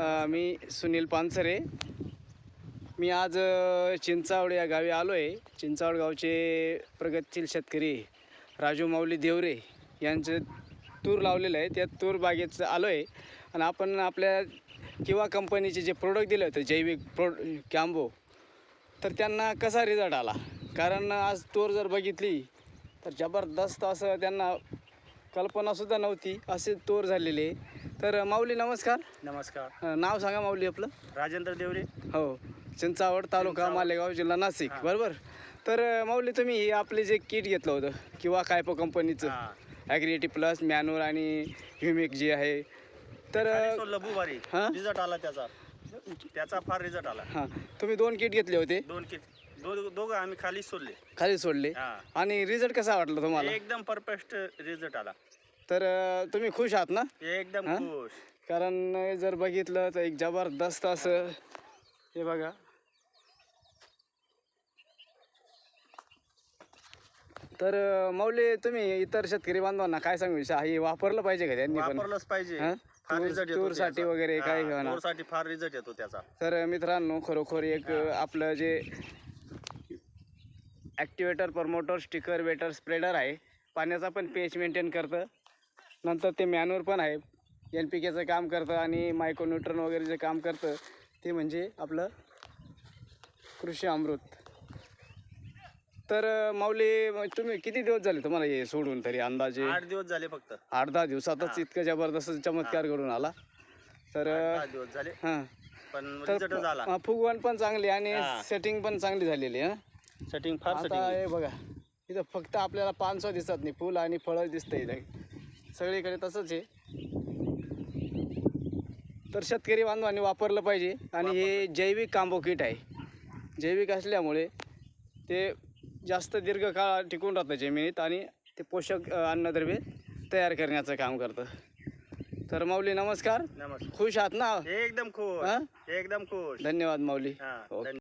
मी सुनील पानसरे. मी आज चिंचावड या गावी आलो आहे चिंचावड गावचे प्रगतशील शेतकरी राजू माऊली देवरे यांचं तूर लावलेलं आहे. त्या तूर बागेत आलो आहे आणि आपण आपल्या किंवा कंपनीचे जे प्रोडक्ट दिले होते जैविक प्रो कॅम्बो तर त्यांना कसा रिझल्ट आला? कारण आज तूर जर बघितली तर जबरदस्त असं त्यांना कल्पनासुद्धा नव्हती असे तूर झालेले. तर माऊली नमस्कार. नमस्कार. अ, नाव सांगा माऊली आपलं. राजेंद्र देवरे. हो चिंचावड तालुका. मालेगाव जिल्हा नाशिक. बरोबर? तर अ, माऊली तुम्ही हे आपले जे किट घेतलं होतं किंवा कायपो कंपनीचं हा. ॲग्रिएटी प्लस मॅनूर आणि ह्युमिक जे आहे. तर सोडलं बुवारी हा? रिझल्ट आला त्याचा. त्याचा फार रिझल्ट आला. हां. तुम्ही दोन किट घेतले होते. दोन किट. दो दोघं आम्ही खाली सोडले. खाली सोडले? हा. आणि रिझल्ट कसा वाटला तुम्हाला? एकदम परफेक्ट रिझल्ट आला. तर अ, तुम्ही खुश आहात ना? एकदम? खुश. कारण अ, जर बघितलं तर एक जबरदस्त असं हे बघा. तर अ, मौली तुम्ही इतर शेतकरी बांधवांना काय सांगू इच्छा हे वापरलं पाहिजे का त्यांनी पण? वापरलंच पाहिजे. हा? फार तूर- रिझल्ट येतो तूरसाठी त्याचा. वगैरे हा, काही घेऊ ना. तूरसाठी फार रिझल्ट येतो त्याचा. तर मित्रांनो खरोखर एक आपलं जे activator promoter sticker wetter spreader आहे. पाण्याचा पण पेच मेंटेन करतं. नंतर ते मॅनवर पण आहे. एन पी केचं काम करतं आणि मायक्रोन्यूट्रन वगैरे जे काम करतं ते म्हणजे आपलं कृषी अमृत. तर माऊली तुम्ही किती दिवस झाले तुम्हाला हे सोडून तरी अंदाजे? आठ दिवस झाले फक्त. आठ दहा दिवसातच हा. इतकं जबरदस्त चमत्कार घडून आला. तर दिवस झाले. हां. पण तर झाला. फुगवण पण चांगली आणि हा. सेटिंग पण चांगली झालेली आहे सेटिंग फार आता सेटिंग हे बघा इथं फक्त आपल्याला पानसं दिसत नाही फुल आणि फळं दिसतं इथं. सगळीकडे तसंच आहे. तर शेतकरी बांधवांनी वापरलं पाहिजे आणि हे जैविक कांबो किट आहे. जैविक असल्यामुळे ते जास्त दीर्घकाळ टिकून राहतं जमिनीत आणि ते पोषक अ, अन्नद्रव्ये तयार करण्याचं काम करतं. तर माऊली नमस्कार. नमस्कार. खुश आहात ना? एकदम खुश? एकदम खुश. धन्यवाद माऊली. हा ओके.